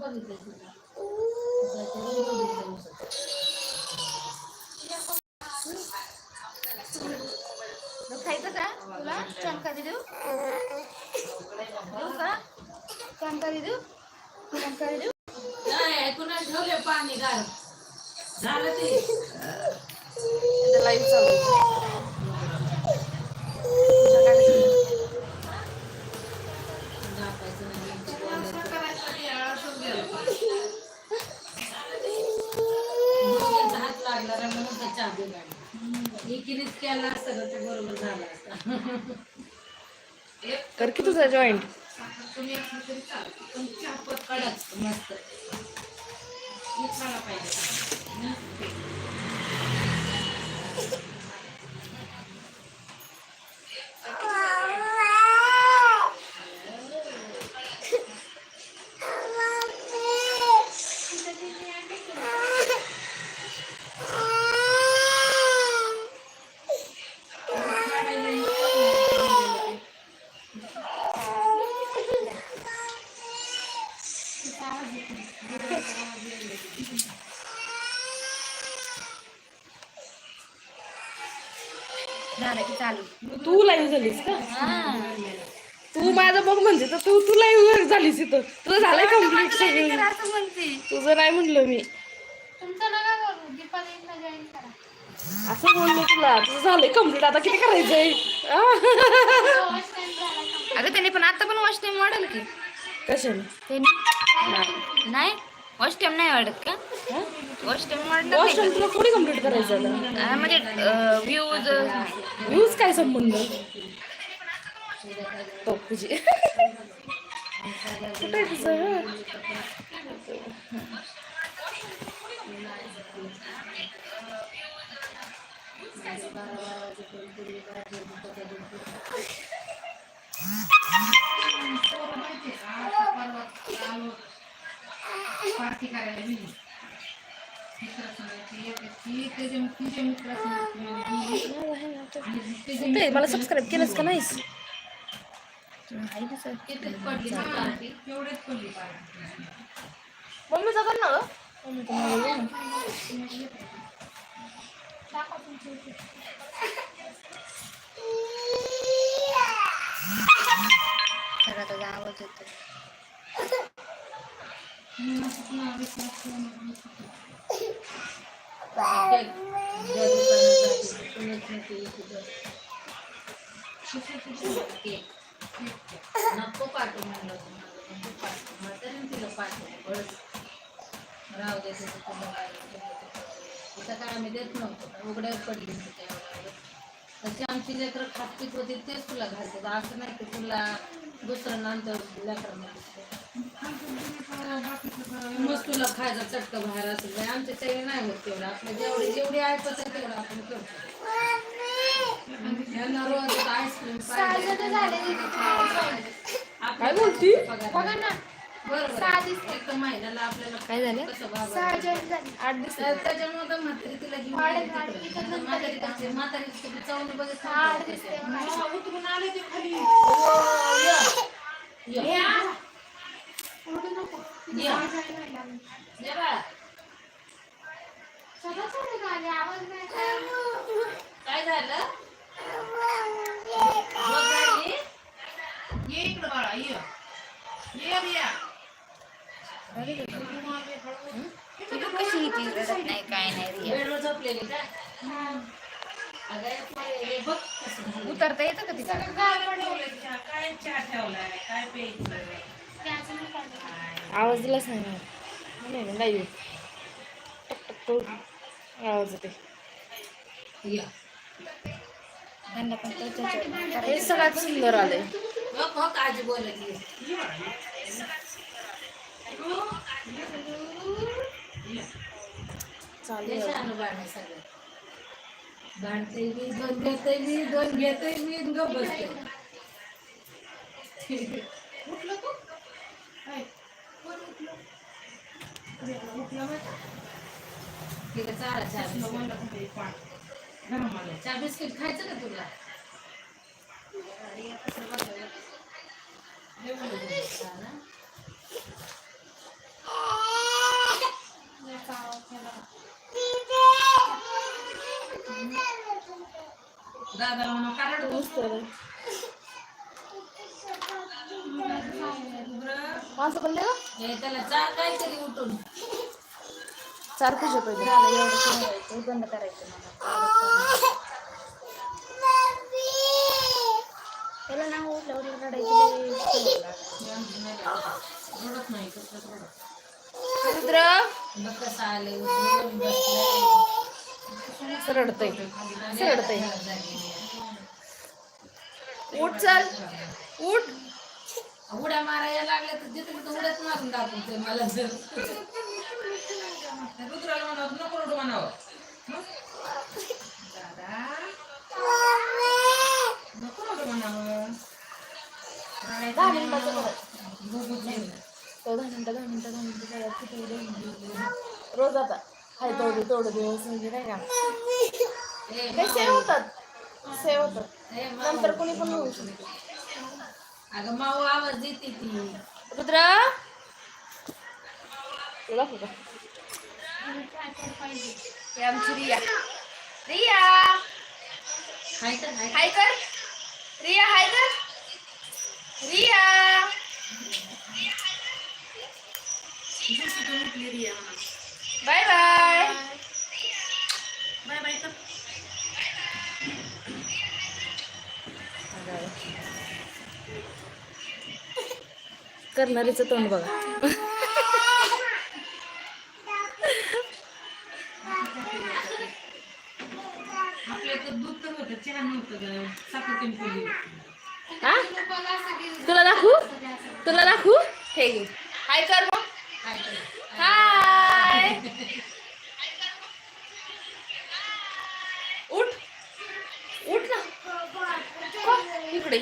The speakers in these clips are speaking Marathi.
बघितलं होतं. मग खायचं का तुला जानकारी देऊ देऊ का देऊ जानकारी देऊ नाही, कुणाला ठेवले पाणी गार झालं ते लाईव्ह चालू कर की तुझा जॉईंट तुम्ही असलं तरी मस्त. हे खायला पाहिजे. झालं की चालू. तू लाईव्ह झालीस का? तू माझं बघ म्हणजे तर तू तू लाईव्ह झालीस इथं. तुझं झालंय कंप्लीट सगळं. असं म्हणते. तुझं नाही म्हणलं मी. तुमचं नका करू दीपालीला जॉईन करा. असं बोललो तुला. तुझं झालंय कंप्लीट आता किती करायचंय? अगं त्याने पण आता पण वॉच टाइम वाढेल की. कशाने? त्याने? नाही. वॉच टाइम नाही वाढत का? वॉशरूम तुला थोडी कंप्लीट करायचं म्हणजे व्ह्यूज न्यूज काय संबंध? कुठे तुझं? पार्टी करायला ती मला सबस्क्राईब केलंस का नाहीस कितीच पडली ना सगळा आवाज येतो नको पाठवू म्हणलं नको पाठवू. मग तरी तिला पाठवू बळच. राहू दे तिथं काय आम्ही देत नव्हतो उघड्यावर पडली होती त्यावेळेला तशी आमची लेकरं खातपीत होती तेच तुला घालतात असं नाही की तुला दुसरं नंतर लेकरं मग तुला खायचा चटका बाहेर असेल बाई, आमच्या त्याने नाही होत तेवढं. आपलं जेवढी जेवढी ऐकत तेवढं आपण करतो. यांना रोज आईस्क्रीम काय बोलती? बघा ना. बरोबर एक तर महिन्याला आपल्याला काय झालं? कसं झाली. आठ दिवस तर त्याच्यामुळे तर म्हातारी तिला घेऊन तिकडे. म्हातारी आहे, म्हातारी तिकडे चावून बघत थांबते. दिसते हा, उतरून आले ते खाली. ये. काय झालं ये इकडं बाळा ये ये कशी ती रडत नाही काय नाही रिया. झोपलेली का अगं, हे बघ कसं झालं. उतरता येतं का तिला काय चहा काय प्यायचं आवाज दिलाच नाही लाईव्ह टक टक आवाज येते या. त्यांना पण त्याच्यात हे सगळ्यात सुंदर बोलायची चालेल भांडते मी दोन घेते मी दोन घेते मी बसते उठलं तू? हाय. चारा चहा बिस्किट. चहा बिस्किट खायचं का तुला चारा. दादाला म्हणा कारण. माणसं पण त्याला काहीतरी उठून. चार पहिले. झालं एवढं करायचं, बंद करायचं मला. ना उठलं उठलं रडायचं रडत नाही रुद्र. कसं आले उठून बसलंय. रडतय. रडतय. उठ चल. उठ. उड्या मारायला लागल्या तर जिथे तिथे उड्याच मारून दाखवते मला. जर रुद्राला म्हणावं नको रडू म्हणावं. दादा? नको रडू म्हणावं. दहा. तो मिनिटं दहा मिनिटं दहा मिनिटं? रोज आता हाय तेवढे तेवढे दिवस म्हणजे नाही का? काही सेव होतात. सेव होतात. नंतर कोणी पण होऊ शकते. अगं माऊ आवाज देते ती. रुद्र? तुला का हे आमची रिया. रिया! हाय हाय. हाय कर. रिया हाय कर. रिया! Bye bye. कमी पडली. हा? तुला दाखवू? तुला दाखवू? हे घे. हाय कर मग हाय उठ. उठ ना. इकडे.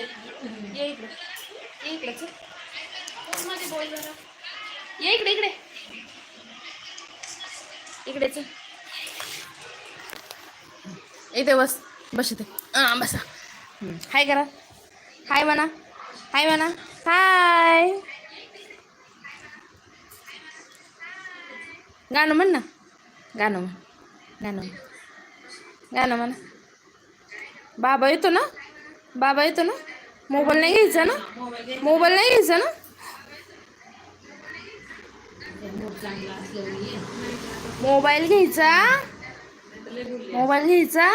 ये इकडे. ये इकडे. चल. मध्ये बोल जरा. ये इकडे इकडे. इकडेच इथे बस बस इथे. हां बसा. हाय करा. हाय म्हणा. हाय म्हणा. हाय. गाणं म्हण ना. गाणं म्हण. गाणं म्हण. गाणं म्हण. बाबा येतो ना? बाबा येतो ना? मोबाईल नाही घ्यायचा ना? मोबाईल नाही घ्यायचा ना? मोबाईल घ्यायचा? मोबाईल घ्यायचा?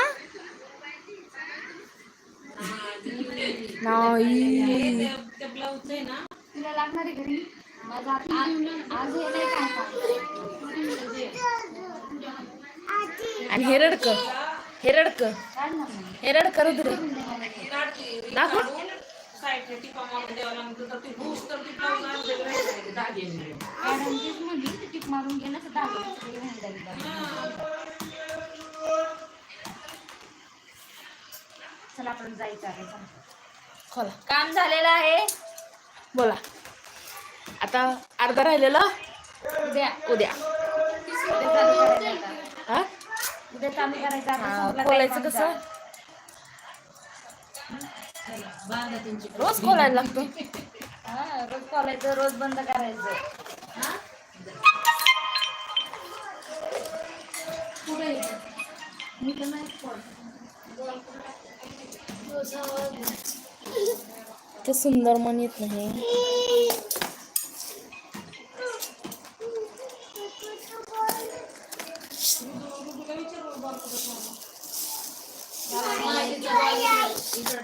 नाही. तुला लागणार आहे घरी? आणि हे रडक. हे रडक. काढणार नाही हे रडक रुद्र. दाखव. साईडने टिपा मारून द्यावं लागतं तर ती हुस तर ती ब्लाऊज अर्धे राहिले धागे मॅडम तेच म्हणली ती टीप मारून घे ना तर दाखव सगळी हँडल चला. आपण जायचं आहे चला. खोला काम झालेलं आहे. बोला. आता अर्धा राहिलेला? उद्या. उद्या. उद्या चालू करायचं. हा? हा, खोलायचं कसं? रोज खोलायला लागतो. हा रोज खोलायचं रोज बंद करायचं. हा? मी तर नाही ते सुंदर मन येत नाही. Anu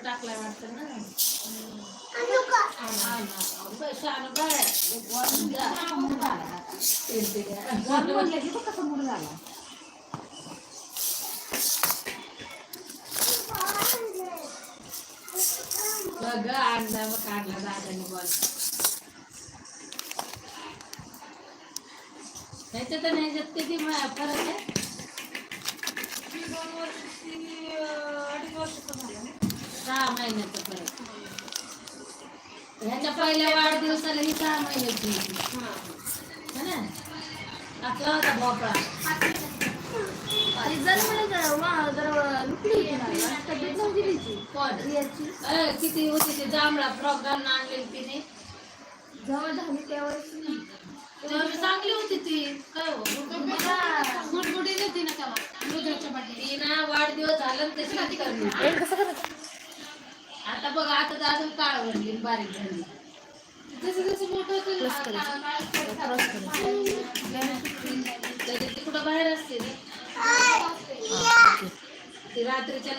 kan, anu kan, anu kan, anu kan, anu kan, anu kan, anu kan, anu kan, anu kan, anu kan, anu kan, anu kan, anu kan, anu kan, anu kan, anu kan, anu kan, anu सहा महिन्याचा फरक. ह्याच्या पहिल्या वाढदिवसाला ही सहा महिन्याची होती. है ना? आपला होता भोपळा. किती होती ते? जांभळा फ्रॉक घालून आणलेली तिने. तेव्हा मी चांगली होती ती. काय हो? गुडगुडी होती ना तेव्हा ती ना वाढदिवस झाला ना तशी करली आता बघ आता तर अजून काळ आणि बारीक झाली जसं जसं मोठं होतं ना, काळं- काळं पडतं. तरी ती कुठं बाहेर असते. रे ती रात्रीच्या